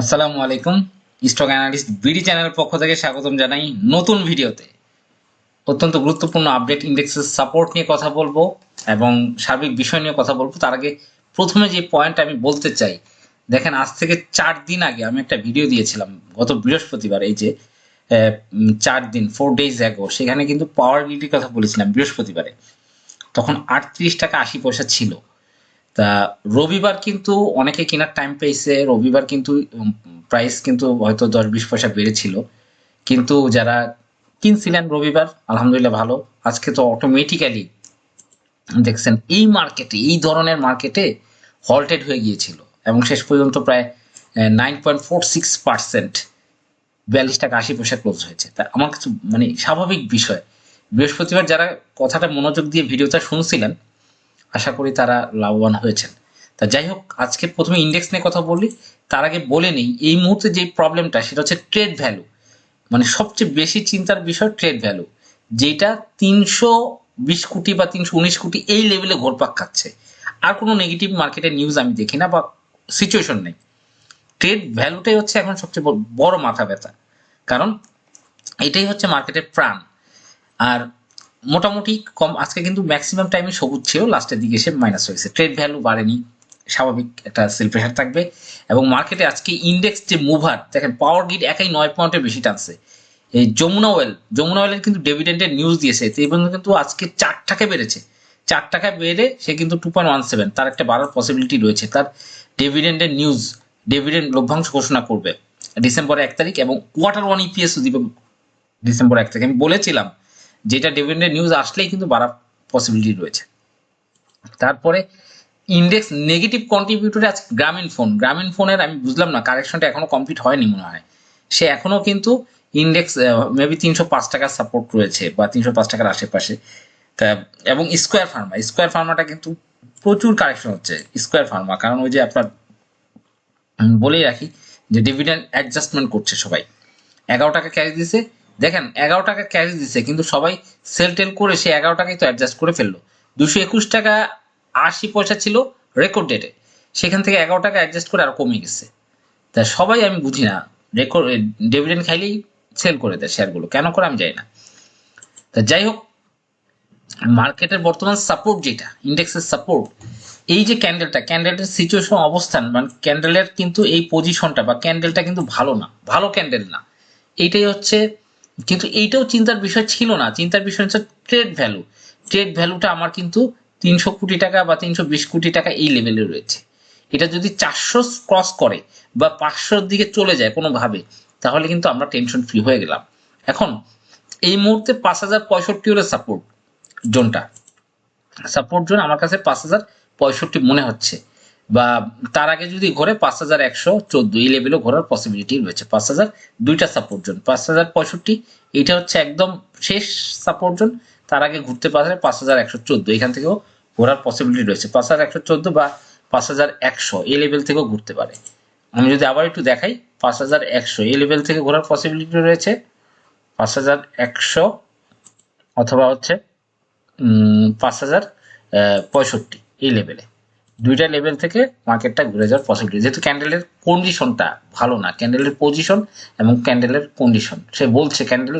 আসসালামু আলাইকুম, stock analyst BD চ্যানেলের পক্ষ থেকে স্বাগতম জানাই নতুন ভিডিওতে। অত্যন্ত গুরুত্বপূর্ণ আপডেট ইন্ডেক্সের সাপোর্ট নিয়ে কথা বলব এবং সার্বিক বিষয় নিয়ে কথা বলব। তার আগে প্রথমে যে পয়েন্ট আমি বলতে চাই, দেখেন, আজ থেকে চার দিন আগে আমি একটা ভিডিও দিয়েছিলাম গত বৃহস্পতিবার, এই যে চার দিন ফোর ডেজ অ্যাগো সেখানে কিন্তু পাওয়ার গ্রিডের কথা বলেছিলাম বৃহস্পতিবারে। তখন আটত্রিশ টাকা আশি পয়সা ছিল। তা রবিবার কিন্তু অনেকে কেনার টাইম পেয়েছে, রবিবার কিন্তু প্রাইস কিন্তু হয়তো দশ বিশ পয়সা বেড়েছিল। কিন্তু যারা কিনছিলেন রবিবার, আলহামদুলিল্লাহ ভালো। আজকে তো অটোমেটিক্যালি দেখছেন এই মার্কেটে এই ধরনের মার্কেটে হল্টেড হয়ে গিয়েছিল। এবং শেষ পর্যন্ত প্রায় nine point four six percent বিয়াল্লিশ টাকা আশি পয়সা ক্লোজ হয়েছে। তা আমার কিছু মানে স্বাভাবিক বিষয়। বৃহস্পতিবার যারা কথাটা মনোযোগ দিয়ে ভিডিওটা শুনছিলেন আশা করি তারা লাভবান হয়েছেন। তা যাই হোক আজকে প্রথমে ইন্ডেক্স নিয়ে কথা বলি। তার আগে বলে নেই, এই মুহূর্তে যে প্রবলেমটা সেটা হচ্ছে ট্রেড ভ্যালু মানে সবচেয়ে বেশি চিন্তার বিষয় ট্রেড ভ্যালু যেটা তিনশো বিশ কোটি বা তিনশো উনিশ কোটি এই লেভেলে ঘোরপাক খাচ্ছে। আর কোনো নেগেটিভ মার্কেটের নিউজ আমি দেখি না বা সিচুয়েশন নেই। ট্রেড ভ্যালুটাই হচ্ছে এখন সবচেয়ে বড়- মাথা ব্যথা। কারণ এটাই হচ্ছে মার্কেটের প্রাণ। আর মোটামুটি কম, আজকে কিন্তু ম্যাক্সিমাম টাইমে সবুজ ছিল লাস্টের দিকে এসে মাইনাস হয়েছে। ট্রেড ভ্যালু বাড়েনি, স্বাভাবিক একটা সেল প্রেশার থাকবে। এবং মার্কেটে আজকে ইন্ডেক্স যে মুভার দেখেন পাওয়ার গ্রিড একাই নয় পয়েন্টের বেশি টানছে। এই যমুনা ওয়েল যমুনা ওয়েলের কিন্তু ডেভিডেন্টের নিউজ দিয়েছে। এই পর্যন্ত কিন্তু আজকে চার টাকা বেড়েছে। চার টাকা বেড়ে সে কিন্তু টু পয়েন্ট ওয়ান সেভেন তার একটা বাড়ার পসিবিলিটি রয়েছে। তার ডেভিডেন্টের নিউজ ডেভিডেন্ট লভ্যাংশ ঘোষণা করবে। ডিসেম্বর এক তারিখ এবং কোয়ার্টার ওয়ান ইপিএস দিবে ডিসেম্বর এক তারিখ, আমি বলেছিলাম যেটা ডেভিডেন্টের নিউজ আসলেই কিন্তু বাড়ার পসিবিলিটি রয়েছে। তারপরে ইন্ডেক্স নেগেটিভ কন্ট্রিবিউটরে আজকে গ্রামীণ ফোন। গ্রামীণ ফোনের আমি বুঝলাম না কারেকশনটা এখনও কমপ্লিট হয়নি মনে হয়। সে এখনও কিন্তু ইন্ডেক্স মেবি তিনশো পাঁচ টাকার সাপোর্ট রয়েছে বা তিনশো পাঁচ টাকার আশেপাশে। তা, এবং স্কোয়ার ফার্মা স্কোয়ার ফার্মাটা কিন্তু প্রচুর কারেকশন হচ্ছে স্কোয়ার ফার্মা কারণ ওই যে আপনার বলেই রাখি যে ডিভিডেন্ড অ্যাডজাস্টমেন্ট করছে সবাই। এগারো টাকা ক্যাশ দিছে দেখেন, এগারো টাকা ক্যাশ দিছে, কিন্তু সবাই সেল টেল করে সে এগারো টাকাই তো অ্যাডজাস্ট করে ফেলল। দুশো একুশ টাকা আশি পয়সা ছিল রেকর্ড ডেটে সেখান থেকে এগারো টাকা অ্যাডজাস্ট করে আরও কমে গেছে। তা সবাই আমি বুঝি না রেকর্ড ডিভিডেন্ড খাইলেই সেল করে দেয় শেয়ারগুলো কেন করে আমি যাই না। তা যাই হোক মার্কেটের বর্তমান সাপোর্ট যেটা ইন্ডেক্সের সাপোর্ট এই যে ক্যান্ডেলটা ক্যান্ডেলটার সিচুয়েশন অবস্থান মানে ক্যান্ডেলের কিন্তু এই পজিশনটা বা ক্যান্ডেলটা কিন্তু ভালো না, ভালো ক্যান্ডেল না। এইটাই হচ্ছে কিন্তু এইটাও চিন্তার বিষয় ছিল না। চিন্তার বিষয় হচ্ছে ট্রেড ভ্যালু ট্রেড ভ্যালুটা আমার কিন্তু তিনশো কোটি টাকা বা তিনশো বিশ কোটি টাকা এই লেভেলে রয়েছে। এটা যদি চারশো ক্রস করে বা পাঁচশোর দিকে চলে যায় কোনোভাবে, তাহলে কিন্তু আমরা টেনশন ফ্রি হয়ে গেলাম। এখন, এই মুহূর্তে পাঁচ হাজার পঁয়ষট্টি হলে সাপোর্ট জোনটা সাপোর্ট জোন আমার কাছে পাঁচ হাজার পঁয়ষট্টি মনে হচ্ছে। বা তার আগে যদি ঘোরে পাঁচ হাজার একশো চোদ্দ, এই লেভেলও ঘোরার পসিবিলিটি রয়েছে। পাঁচ হাজার, দুইটা সাপোর্ট জোন পাঁচ হাজার পঁয়ষট্টি এইটা হচ্ছে একদম শেষ সাপোর্ট জোন তার আগে ঘুরতে পারে পাঁচ হাজার একশো চোদ্দ, এখান থেকেও ঘোরার পসিবিলিটি রয়েছে। পাঁচ হাজার একশো চোদ্দ বা পাঁচ হাজার একশো, এই লেভেল থেকেও ঘুরতে পারে। আমি যদি আবার একটু দেখাই, পাঁচ হাজার একশো, এই লেভেল থেকে ঘোরার পসিবিলিটি রয়েছে পাঁচ হাজার একশো অথবা হচ্ছে পাঁচ হাজার পঁয়ষট্টি, এই লেভেলে দুইটা লেভেল থেকে মার্কেটটা ঘুরে যাওয়ার পসিবিলিটি যেহেতু ক্যান্ডেলের কন্ডিশনটা ভালো না ক্যান্ডেলের পজিশন এবং ক্যান্ডেলের কন্ডিশন সে বলছে ক্যান্ডেল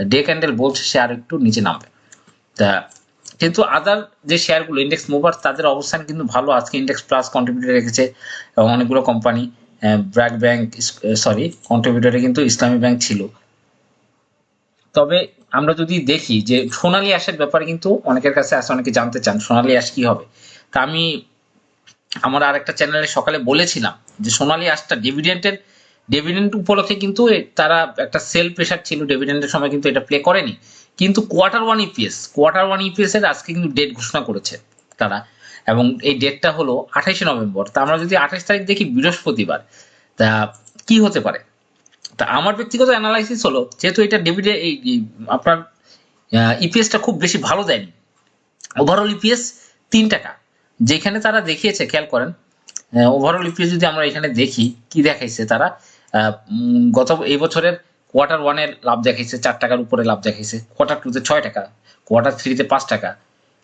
ডে ক্যান্ডেল বলছে সে আর একটু নিচে নামবে। তা কিন্তু আদার যে শেয়ারগুলো ইন্ডেক্স মুভার তাদের অবস্থান কিন্তু ভালো। আজকে ইন্ডেক্স প্লাস কন্ট্রিবিউটর রেখেছে এবং অনেকগুলো কোম্পানি ব্র্যাক ব্যাংক সরি কন্ট্রিবিউটরে কিন্তু ইসলামী ব্যাংক ছিল। তবে আমরা যদি দেখি যে সোনালী অ্যাশের ব্যাপারে কিন্তু অনেকের কাছে আছে, অনেকে জানতে চান সোনালী অ্যাশ কি হবে। তা আমি আমার আর একটা চ্যানেলে সকালে বলেছিলাম যে সোনালী অ্যাশটা ডিভিডেন্টের ডিভিডেন্ট উপলক্ষে কিন্তু তারা একটা সেল প্রেশার ছিল ডিভিডেন্টের সময় কিন্তু এটা প্লে করেনি। কিন্তু quarter one EPS quarter one EPS এর আজকে কিন্তু ডেট ঘোষণা করেছে তারা। এবং এই ডেটটা হলো আঠাইশে নভেম্বর। তা আমরা যদি আঠাইশ তারিখ দেখি বৃহস্পতিবার, তা কি হতে পারে? তা আমার ব্যক্তিগত অ্যানালাইসিস হলো, যেহেতু এটা এই এই, আপনার ইপিএসটা খুব বেশি ভালো দেয়নি। ওভারঅল ইপিএস তিন টাকা। যেখানে তারা দেখিয়েছে, খেয়াল করেন ওভারঅল ইপিএস যদি আমরা এখানে দেখি, কি দেখাইছে তারা? গত এই বছরের কোয়ার্টার ওয়ানের লাভ দেখাইছে, চার টাকার উপরে লাভ দেখাইছে কোয়ার্টার টুতে ছয় টাকা কোয়ার্টার থ্রিতে পাঁচ টাকা,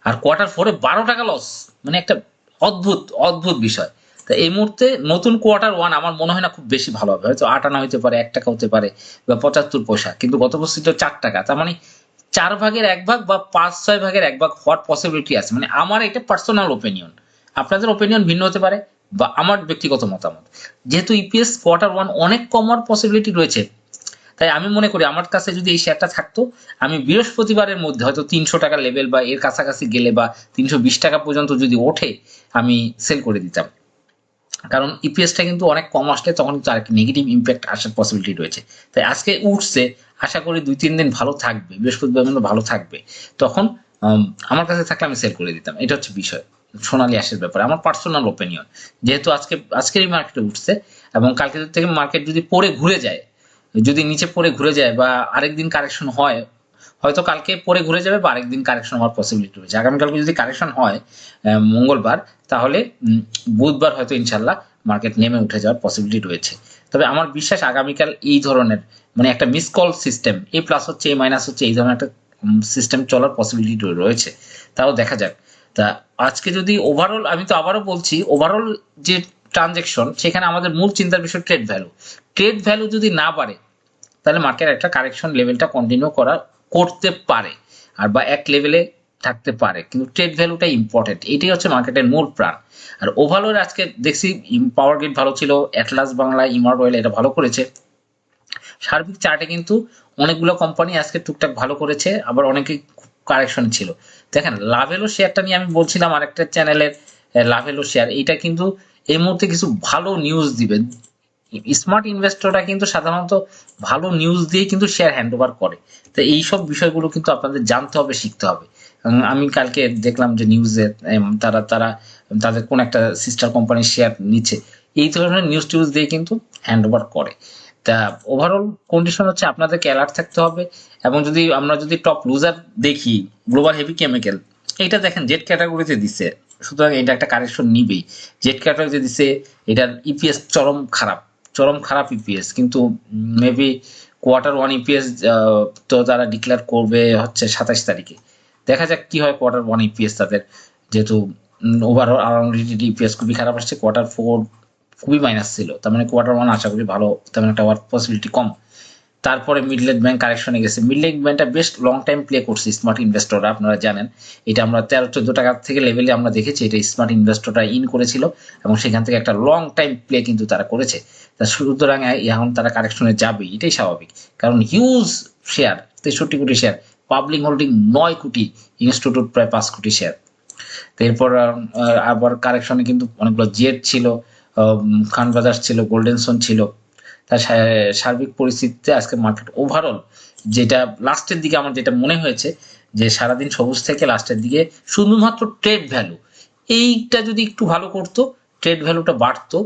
আর কোয়ার্টার ফোরে বারো টাকা লস মানে একটা অদ্ভুত অদ্ভুত বিষয়। তো এই মুহূর্তে নতুন কোয়ার্টার ওয়ান আমার মনে হয় না খুব বেশি ভালো হবে, হয়তো আট আনা হতে পারে, এক টাকা হতে পারে, বা পঁচাত্তর পয়সা, কিন্তু গত বছর চার টাকা, তার মানে চার ভাগের এক ভাগ বা পাঁচ, ছয় ভাগের এক ভাগ হওয়ার পসিবিলিটি আছে? মানে আমার এটা পার্সোনাল ওপিনিয়ন আপনাদের ওপিনিয়ন ভিন্ন হতে পারে বা আমার ব্যক্তিগত মতামত। যেহেতু ইপিএস কোয়ার্টার ওয়ান অনেক কমার পসিবিলিটি রয়েছে, তাই আমি মনে করি আমার কাছে যদি এই শেয়ারটা থাকতো, আমি বৃহস্পতিবারের মধ্যে হয়তো তিনশো টাকা লেভেল বা এর কাছাকাছি গেলে বা তিনশো বিশ টাকা পর্যন্ত যদি ওঠে, আমি সেল করে দিতাম। কারণ ইপিএসটা কিন্তু অনেক কম আসলে তখন কিন্তু নেগেটিভ ইম্প্যাক্ট আসার পসিবিলিটি রয়েছে। তাই আজকে উঠছে আশা করি দুই, তিন দিন ভালো থাকবে, বৃহস্পতিবার পর্যন্ত ভালো থাকবে। তখন আমার কাছে থাকলে আমি সেল করে দিতাম। এটা হচ্ছে বিষয়, সোনালি আশের ব্যাপারে, আমার পার্সোনাল ওপিনিয়ন যেহেতু আজকে আজকের এই মার্কেটে উঠছে, এবং কালকে থেকে মার্কেট যদি পরে ঘুরে যায়, যদি নিচে পড়ে ঘুরে যায় বা আরেকদিন কারেকশন হয়, হয়তো কালকে পরে ঘুরে যাবে বা আরেকদিন কারেকশন হওয়ার পসিবিলিটি রয়েছে। আগামীকালকে যদি কারেকশন হয় মঙ্গলবার, তাহলে বুধবার হয়তো ইনশাল্লাহ মার্কেট নেমে উঠে যাওয়ার পসিবিলিটি রয়েছে। তবে আমার বিশ্বাস আগামীকাল এই ধরনের মানে একটা miss call system A plus হচ্ছে এ মাইনাস হচ্ছে, এই ধরনের একটা সিস্টেম চলার পসিবিলিটি রয়েছে। তাও দেখা যাক। তা আজকে যদি ওভারঅল আমি তো আবারও বলছি ওভারঅল যে ট্রানজেকশন সেখানে আমাদের মূল চিন্তার বিষয় ট্রেড ভ্যালু ট্রেড ভ্যালু যদি না বাড়ে, তাহলে মার্কেট একটা কারেকশন লেভেলটা কন্টিনিউ করা করতে পারে। আর বা এক লেভেলে থাকতে পারে, কিন্তু ট্রেড ভ্যালুটা ইম্পর্টেন্ট এটাই হচ্ছে মার্কেটের মূল প্রাণ। আর ওভারঅল আজকে দেখছি পাওয়ার গ্রিড ভালো ছিল অ্যাটলাস বাংলা ইমার অয়েল এটা ভালো করেছে। সার্বিক চার্টে কিন্তু অনেকগুলো কোম্পানি আজকে টুকটাক ভালো করেছে, আবার অনেকে কারেকশন ছিল। দেখেন লাভেলো শেয়ারটা নিয়ে আমি বলছিলাম আরেকটা চ্যানেলের লাভেলো শেয়ার এইটা কিন্তু এই মুহূর্তে কিছু ভালো নিউজ দিবে। স্মার্ট ইনভেস্টররা কিন্তু সাধারণত ভালো নিউজ দিয়ে কিন্তু শেয়ার হ্যান্ড ওভার করে। তো এইসব বিষয়গুলো কিন্তু আপনাদের জানতে হবে, শিখতে হবে। আমি কালকে দেখলাম যে নিউজে তারা তারা, তাদের কোন একটা সিস্টার কোম্পানির শেয়ার নিচ্ছে। এই ধরনের নিউজ টিউজ দিয়ে কিন্তু হ্যান্ড ওভার করে। তা ওভারঅল কন্ডিশন হচ্ছে আপনাদেরকে অ্যালার্ট থাকতে হবে এবং যদি আমরা যদি টপ লুজার দেখি গ্লোবাল হেভি কেমিক্যাল এটা দেখেন জেট ক্যাটাগরিতে দিছে সুতরাং এটা একটা কারেকশন নিবেই। জেট ক্যাটাগরিতে দিছে এটার ইপিএস চরম খারাপ চরম খারাপ ইপিএস কিন্তু মেবি কোয়ার্টার ওয়ান ইপিএস তো তারা ডিক্লেয়ার করবে হচ্ছে সাতাশ তারিখে। দেখা যাক কি হয় কোয়ার্টার ওয়ান ইপিএস তাদের। যেহেতু ওভারঅল আরাউন্ড ইপিএস খুবই খারাপ আসছে কোয়ার্টার ফোর খুবই মাইনাস ছিল। তার মানে কোয়ার্টার ওয়ান আশা করি ভালো, তেমন একটা হওয়ার পসিবিলিটি কম। তারপরে মিডলেট ব্যাংক কারেকশনে গেছে। মিডলেট ব্যাংকটা বেশ লং টাইম প্লে করছে স্মার্ট ইনভেস্টররা আপনারা জানেন। এটা আমরা তেরো চোদ্দ টাকা থেকে লেভেলে আমরা দেখেছি, এটা স্মার্ট ইনভেস্টররা ইন করেছিল এবং সেখান থেকে একটা লং টাইম প্লে কিন্তু তারা করেছে। তা সুতরাং এখন তারা কারেকশনে যাবে এটাই স্বাভাবিক। কারণ হিউজ শেয়ার তেষট্টি কোটি শেয়ার পাবলিক হোল্ডিং নয় কোটি ইনস্টিটিউট প্রায় পাঁচ কোটি শেয়ার এরপর আবার কারেকশনে কিন্তু অনেকগুলো জেট ছিল খান ব্রাদার্স ছিল গোল্ডেনসন ছিল। তার সার্বিক পরিস্থিতিতে আজকে মার্কেট ওভারঅল যেটা লাস্টের দিকে আমার যেটা মনে হয়েছে, যে সারাদিন সবুজ থেকে লাস্টের দিকে শুধুমাত্র ট্রেড ভ্যালু এইটা যদি একটু ভালো করতো ট্রেড ভ্যালুটা বাড়তো,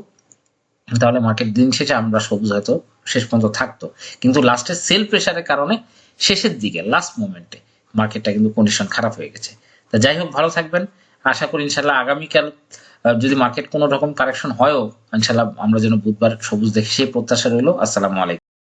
তাহলে মার্কেট দিন শেষে আমরা সবুজ হয়তো শেষ পর্যন্ত থাকতো। কিন্তু লাস্টের সেল প্রেশারের কারণে শেষের দিকে লাস্ট মোমেন্টে মার্কেটটা কিন্তু কন্ডিশন খারাপ হয়ে গেছে। তা যাই হোক, ভালো থাকবেন। আশা করি ইনশাল্লাহ আগামীকাল যদি মার্কেট কোনো রকম কারেকশন হয়ও ইনশাল্লাহ আমরা যেন বুধবার সবুজ দেখি সেই প্রত্যাশা রইল। আসসালামু আলাইকুম।